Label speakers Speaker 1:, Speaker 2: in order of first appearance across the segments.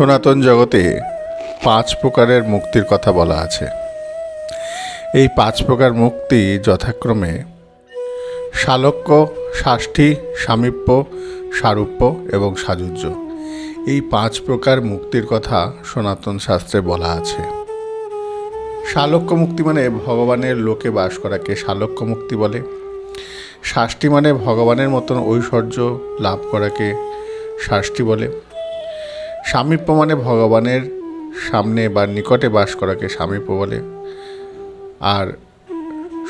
Speaker 1: সনাতন জগতে পাঁচ প্রকারের মুক্তির কথা বলা আছে। এই পাঁচ প্রকার মুক্তি যথাক্রমে শালক্য, ষাষ্ঠী, সামীপ্য, সারূপ্য এবং সাজুজ্য এই পাঁচ প্রকার মুক্তির কথা সনাতন শাস্ত্রে বলা আছে। শালক্য মুক্তি মানে ভগবানের লোকে বাস করাকে শালক্য মুক্তি বলে। ষাষ্ঠী মানে ভগবানের মতন ঐশ্বর্য লাভ করাকে ষাষ্ঠী বলে। সামীপ্য মানে ভগবানের সামনে বা নিকটে বাস করাকে সামীপ্য বলে। আর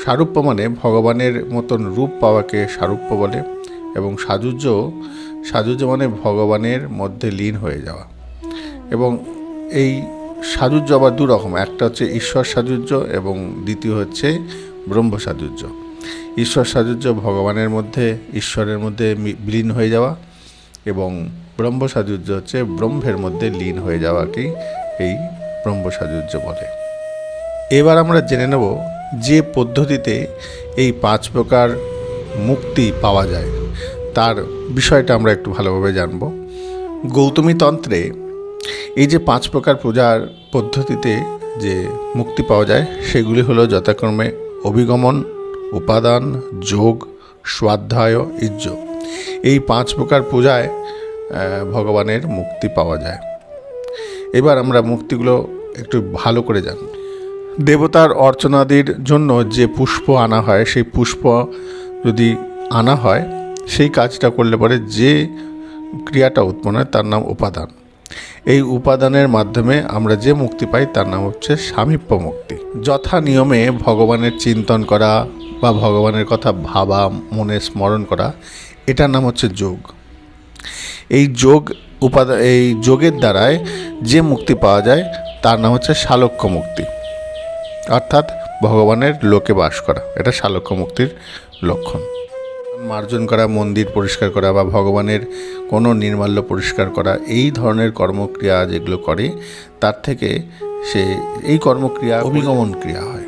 Speaker 1: সারূপ্য মানে ভগবানের মতন রূপ পাওয়াকে সারূপ্য বলে এবং সাজুজ্য সাজুজ্য মানে ভগবানের মধ্যে লীন হয়ে যাওয়া। এবং এই সাজুজ্য আবার দু রকম, একটা হচ্ছে ঈশ্বর সাজুজ্য এবং দ্বিতীয় হচ্ছে ব্রহ্ম সাজুজ্য ঈশ্বর সাজুজ্য ভগবানের মধ্যে, ঈশ্বরের মধ্যে বিলীন হয়ে যাওয়া। এবং ব্রহ্ম সাজুজ্য হচ্ছে ব্রহ্মের মধ্যে লীন হয়ে যাওয়াকেই এই ব্রহ্ম সাজুজ্য বলে। এবার আমরা জেনে নেব যে পদ্ধতিতে এই পাঁচ প্রকার মুক্তি পাওয়া যায়। তার বিষয়টা আমরা একটু ভালোভাবে জানব। গৌতমী তন্ত্রে এই যে পাঁচ প্রকার পূজার পদ্ধতিতে যে মুক্তি পাওয়া যায়, সেগুলি হলো যথাক্রমে অভিগমন, উপাদান, যোগ, স্বাধ্যায়, ইজ্জ। এই পাঁচ প্রকার পূজায় ভগবানের মুক্তি পাওয়া যায়। এবার আমরা মুক্তিগুলো একটু ভালো করে জানব। দেবতার অর্চনাদির জন্য যে পুষ্প আনা হয়, সেই পুষ্প যদি আনা হয়, সেই কাজটা করলে পরে যে ক্রিয়াটা উৎপন্ন হয়, তার নাম উপাদান। এই উপাদানের মাধ্যমে আমরা যে মুক্তি পাই, তার নাম হচ্ছে সামীপ্য মুক্তি। যথা নিয়মে ভগবানের চিন্তন করা বা ভগবানের কথা ভাবা, মনে স্মরণ করা এটার নাম হচ্ছে যোগ। এই যোগ উপাদান এই যোগের দ্বারায় যে মুক্তি পাওয়া যায়, তার নাম হচ্ছে শালক্য মুক্তি। অর্থাৎ ভগবানের লোকে বাস করা। এটা শালক্য মুক্তির লক্ষণ। মার্জন করা, মন্দির পরিষ্কার করা বা ভগবানের কোনো নির্মাল্য পরিষ্কার করা, এই ধরনের কর্মক্রিয়া যেগুলো করে, তার থেকে সে, এই কর্মক্রিয়া অভিগমন ক্রিয়া হয়।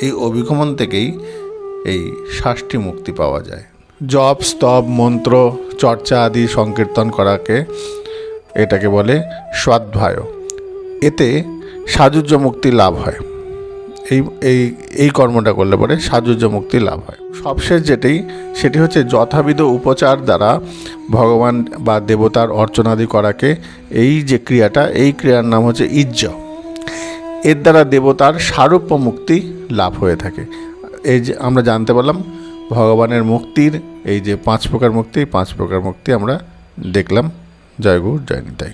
Speaker 1: এই অভিগমন থেকেই এই ষাষ্ঠী মুক্তি পাওয়া যায়। জপ, স্তব, মন্ত্র, চর্চা আদি সংকীর্তন করাকে এটাকে বলে স্বাধ্যায়। এতে সাজুজ্য মুক্তি লাভ হয়। এই এই এই কর্মটা করলে পরে সাজুজ্য মুক্তি লাভ হয়। সবশেষ যেটি সেটি হচ্ছে যথাবিধ উপচার দ্বারা ভগবান বা দেবতার অর্চনাদি করাকে এই যে ক্রিয়াটা, এই ক্রিয়ার নাম হচ্ছে ইজ্জ। এর দ্বারা দেবতার সারূপ্য মুক্তি লাভ হয়ে থাকে। এই যে আমরা জানতে পারলাম ভগবানের মুক্তির, এই যে পাঁচ প্রকার মুক্তি, পাঁচ প্রকার মুক্তি আমরা দেখলাম। জয়গুর গুরু, জয় নিতাই।